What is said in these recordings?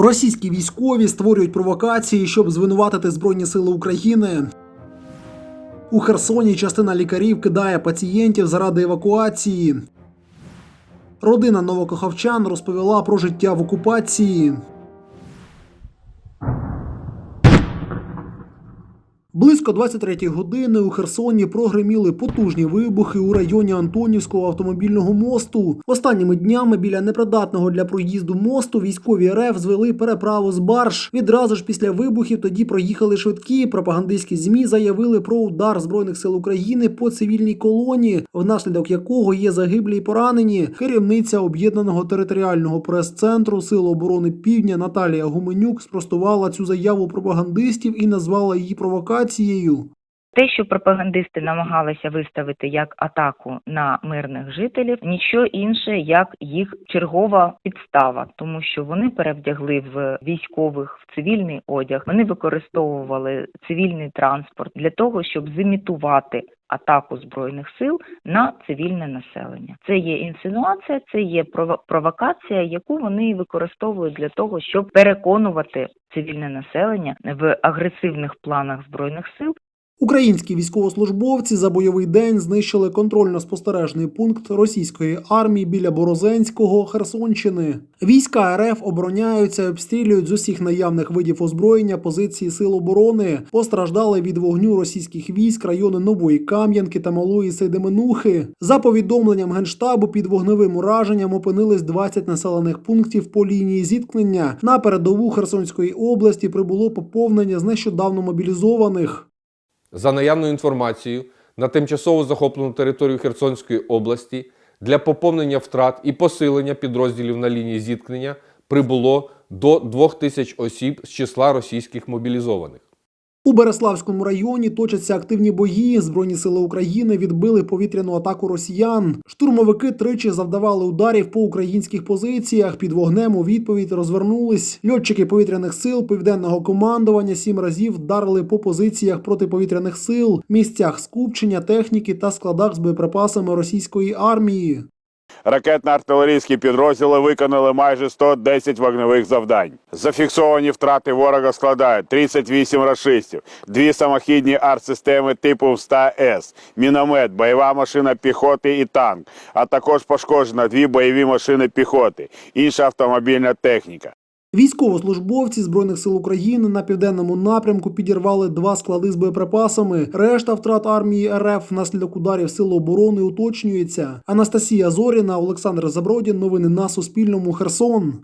Російські військові створюють провокації, щоб звинуватити Збройні Сили України. У Херсоні частина лікарів кидає пацієнтів заради евакуації. Родина новокохавчан розповіла про життя в окупації. Близько 23 години у Херсоні прогреміли потужні вибухи у районі Антонівського автомобільного мосту. Останніми днями біля непридатного для проїзду мосту військові РФ звели переправу з барж. Відразу ж після вибухів тоді проїхали швидкі. Пропагандистські змі заявили про удар збройних сил України по цивільній колонії, внаслідок якого є загиблі й поранені. Керівниця об'єднаного територіального прес-центру Сил оборони Півдня Наталія Гуменюк спростувала цю заяву пропагандистів і назвала її провокацією. Те, що пропагандисти намагалися виставити як атаку на мирних жителів, нічого інше, як їх чергова підстава, тому що вони перевдягли в військових в цивільний одяг. Вони використовували цивільний транспорт для того, щоб зимітувати атаку збройних сил на цивільне населення. Це є інсинуація, це є прово- провокація, яку вони використовують для того, щоб переконувати цивільне населення в агресивних планах збройних сил Українські військовослужбовці за бойовий день знищили контрольно-спостережний пункт російської армії біля Борозенського Херсонщини. Війська РФ обороняються, і обстрілюють з усіх наявних видів озброєння позиції сил оборони. Постраждали від вогню російських військ райони Нової Кам'янки та Малої Сейдеменухи. За повідомленням генштабу, під вогневим ураженням опинились 20 населених пунктів по лінії зіткнення. На передову Херсонської області прибуло поповнення з нещодавно мобілізованих. За наявною інформацією, на тимчасово захоплену територію Херсонської області для поповнення втрат і посилення підрозділів на лінії зіткнення прибуло до 2000 осіб з числа російських мобілізованих. У Береславському районі точаться активні бої. Збройні сили України відбили повітряну атаку росіян. Штурмовики тричі завдавали ударів по українських позиціях. Під вогнем у відповідь розвернулись. Льотчики повітряних сил південного командування сім разів вдарили по позиціях протиповітряних сил, місцях скупчення техніки та складах з боєприпасами російської армії. Ракетно-артилерійські підрозділи виконали майже 110 вогневих завдань. Зафіксовані втрати ворога складають 38 рашистів, дві самохідні артсистеми типу 100С, міномет, бойова машина піхоти і танк, а також пошкоджено дві бойові машини піхоти, інша автомобільна техніка. Військовослужбовці збройних сил України на південному напрямку підірвали два склади з боєприпасами. Решта втрат армії РФ внаслідок ударів сил оборони уточнюється. Анастасія Зоріна, Олександр Забродін. Новини на Суспільному. Херсон.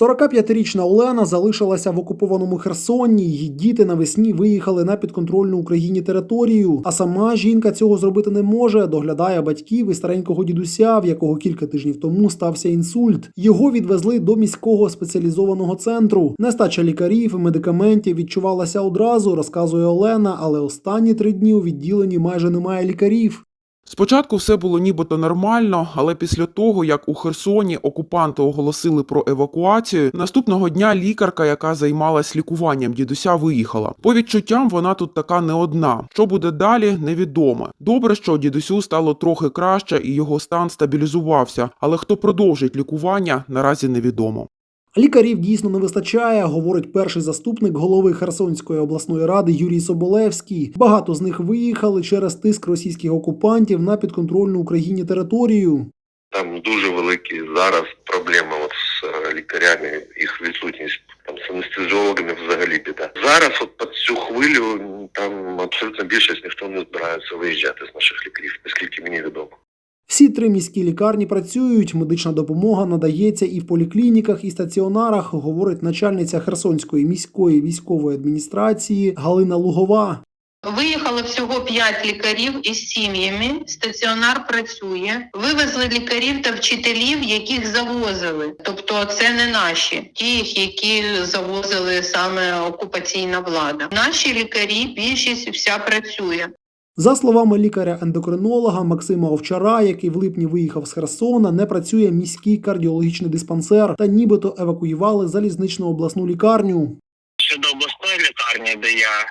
45-річна Олена залишилася в окупованому Херсоні. Її діти навесні виїхали на підконтрольну Україні територію. А сама жінка цього зробити не може. Доглядає батьків і старенького дідуся, в якого кілька тижнів тому стався інсульт. Його відвезли до міського спеціалізованого центру. Нестача лікарів і медикаментів відчувалася одразу, розказує Олена. Але останні три дні у відділенні майже немає лікарів. Спочатку все було нібито нормально, але після того, як у Херсоні окупанти оголосили про евакуацію, наступного дня лікарка, яка займалась лікуванням дідуся, виїхала. По відчуттям вона тут така не одна. Що буде далі, невідомо. Добре, що дідусю стало трохи краще і його стан стабілізувався, але хто продовжить лікування, наразі невідомо. Лікарів дійсно не вистачає, говорить перший заступник голови Херсонської обласної ради Юрій Соболевський. Багато з них виїхали через тиск російських окупантів на підконтрольну Україні територію. Там дуже великі зараз проблеми от з е, лікарями, їх відсутність там з анестезіологами взагалі біда. Зараз от під цю хвилю там абсолютно більшість ніхто не збирається виїжджати з наших лікарів, наскільки мені відомо. Всі три міські лікарні працюють. Медична допомога надається і в поліклініках, і стаціонарах, говорить начальниця Херсонської міської військової адміністрації Галина Лугова. Виїхало всього 5 лікарів із сім'ями. Стаціонар працює. Вивезли лікарів та вчителів, яких завозили. Тобто, це не наші, ті, які завозили саме окупаційна влада. Наші лікарі, більшість вся працює. За словами лікаря-ендокринолога Максима Овчара, який в липні виїхав з Херсона, не працює міський кардіологічний диспансер та нібито евакуювали залізничну обласну лікарню. щодо обласної лікарні, де я е,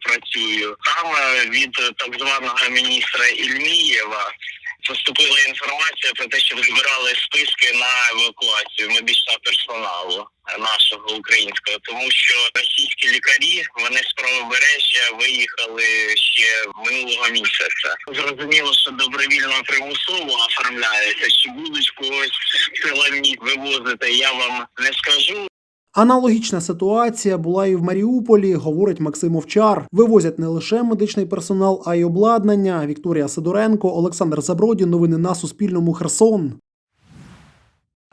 працюю, там е, від так званого міністра Ільмієва поступила інформація про те, що збирали списки на евакуацію медичного персоналу нашого українського, тому що російські лікарі вони з правобережжя виїхали ще минулого місяця. Зрозуміло, що добровільно примусово оформляється. Чи будуть когось силами вивозити, я вам не скажу. Аналогічна ситуація була і в Маріуполі, говорить Максим Овчар. Вивозять не лише медичний персонал, а й обладнання. Вікторія Сидоренко, Олександр Забродін. Новини на Суспільному. Херсон.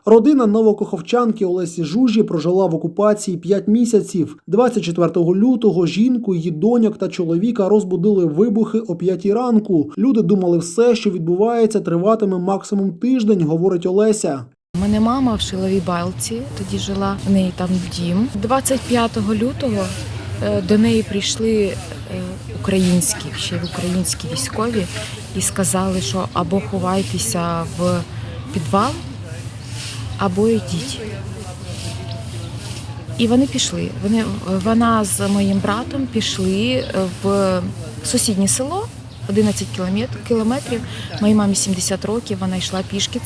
Родина новокоховчанки Олесі Жужі прожила в окупації 5 місяців. 24 лютого жінку, її доньок та чоловіка розбудили вибухи о 5 ранку. Люди думали, все, що відбувається, триватиме максимум тиждень, говорить Олеся. Мене мама в Шиловій Балці, тоді жила в неї там дім. 25 лютого е, до неї прийшли е, українські, ще українські військові, і сказали, що або ховайтеся в підвал, або йдіть. І вони пішли. Вони, вона з моїм братом пішли в сусіднє село. 11 кілометр- кілометрів. Моїй мамі 70 років, вона йшла пішки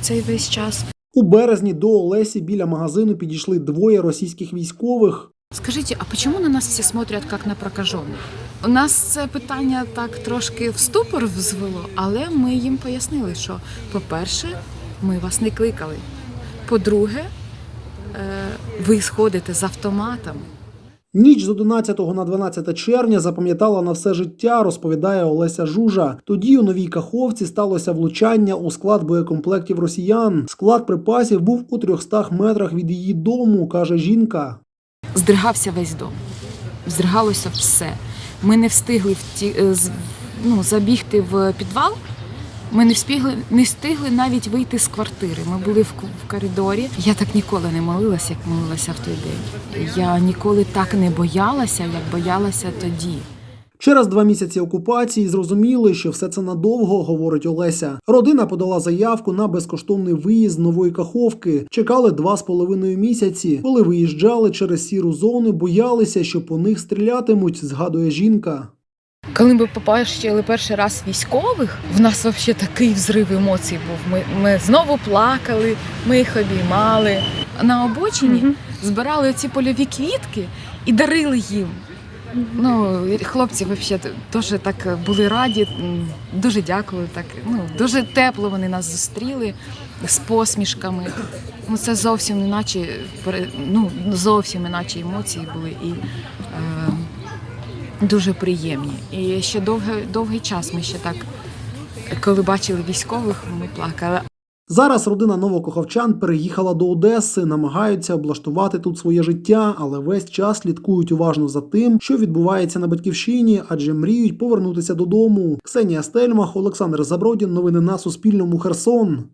цей весь час. У березні до Олесі біля магазину підійшли двоє російських військових. Скажіть, а чому на нас всі смотрять як на прокажених? У нас це питання так трошки в ступор взвело, але ми їм пояснили, що, по-перше, ми вас не кликали. По-друге, е, ви сходите з автоматом. Ніч з 11 на 12 червня запам'ятала на все життя, розповідає Олеся Жужа. Тоді у новій каховці сталося влучання у склад боєкомплектів росіян. Склад припасів був у 300 метрах від її дому, каже жінка. Здригався весь дом. Здригалося все. Ми не встигли вті, е, з- ну, забігти в підвал. Ми не встигли, не встигли навіть вийти з квартири. Ми були в, в коридорі. Я так ніколи не молилася, як молилася в той день. Я ніколи так не боялася, як боялася тоді. Через два місяці окупації зрозуміли, що все це надовго, говорить Олеся. Родина подала заявку на безкоштовний виїзд з нової каховки. Чекали два з половиною місяці. Коли виїжджали через сіру зону, боялися, що по них стрілятимуть, згадує жінка. Коли ми побачили перший раз військових, в нас взагалі такий взрив емоцій був. Ми, ми знову плакали, ми їх обіймали. На обочині збирали ці польові квітки і дарили їм. Ну, хлопці взагалі теж так були раді. Дуже дякую. Так, ну, дуже тепло вони нас зустріли з посмішками. Ну, це зовсім іначе, ну, зовсім іначе емоції були і е, дуже приємні. І ще довгий, довгий час ми ще так, коли бачили військових, ми плакали. Зараз родина новокоховчан переїхала до Одеси, намагаються облаштувати тут своє життя, але весь час слідкують уважно за тим, що відбувається на батьківщині, адже мріють повернутися додому. Ксенія Стельмах, Олександр Забродін. Новини на Суспільному. Херсон.